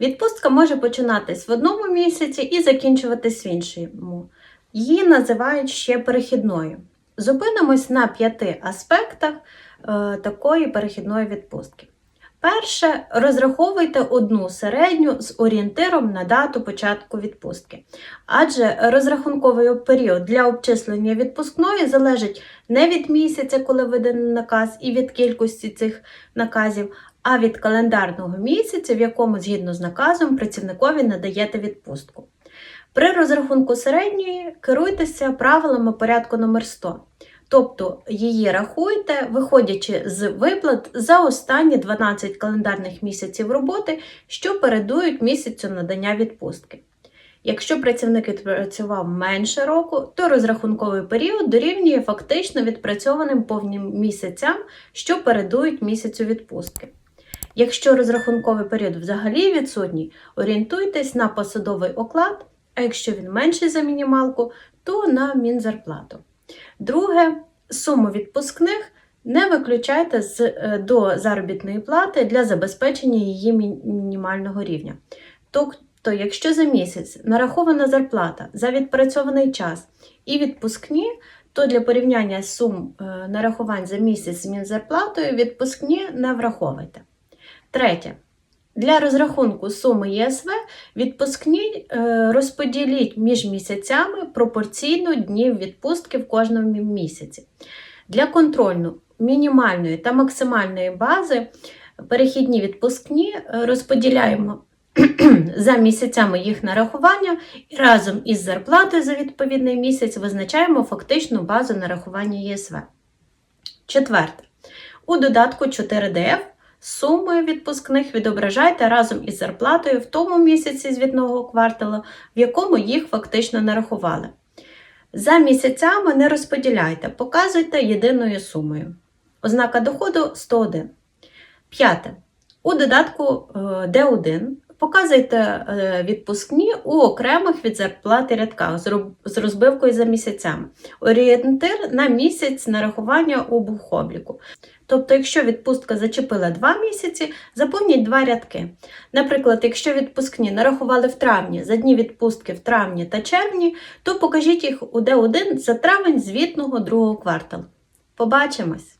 Відпустка може починатись в одному місяці і закінчуватись в іншому. Її називають ще перехідною. Зупинимось на п'яти аспектах е, такої перехідної відпустки. Перше, розраховуйте одну середню з орієнтиром на дату початку відпустки. Адже розрахунковий період для обчислення відпускної залежить не від місяця, коли виданий наказ, і від кількості цих наказів, а від календарного місяця, в якому згідно з наказом працівникові надаєте відпустку. При розрахунку середньої керуйтеся правилами порядку номер 100. Тобто її рахуйте, виходячи з виплат за останні 12 календарних місяців роботи, що передують місяцю надання відпустки. Якщо працівник відпрацював менше року, то розрахунковий період дорівнює фактично відпрацьованим повним місяцям, що передують місяцю відпустки. Якщо розрахунковий період взагалі відсутній, орієнтуйтесь на посадовий оклад, а якщо він менший за мінімалку, то на мінзарплату. Друге, суму відпускних не виключайте з, е, до заробітної плати для забезпечення її мінімального рівня. Тобто, якщо за місяць нарахована зарплата за відпрацьований час і відпускні, то для порівняння сум е, нарахувань за місяць з мінзарплатою відпускні не враховуйте. Третє. Для розрахунку суми ЄСВ відпускні е, розподіліть між місяцями пропорційно днів відпустки в кожному місяці. Для контрольну мінімальної та максимальної бази перехідні відпускні е, розподіляємо за місяцями їх нарахування і разом із зарплатою за відповідний місяць визначаємо фактичну базу нарахування ЄСВ. Четверте. У додатку 4DF суми відпускних відображайте разом із зарплатою в тому місяці звітного кварталу, в якому їх фактично нарахували. За місяцями не розподіляйте, показуйте єдиною сумою. Ознака доходу 101. П'яте. У додатку е, D1 показуйте е, відпускні у окремих від зарплати рядках з розбивкою за місяцями. Орієнтир на місяць нарахування у бухобліку. Тобто, якщо відпустка зачепила 2 місяці, заповніть два рядки. Наприклад, якщо відпускні нарахували в травні за дні відпустки в травні та червні, то покажіть їх у D1 за травень звітного другого кварталу. Побачимось!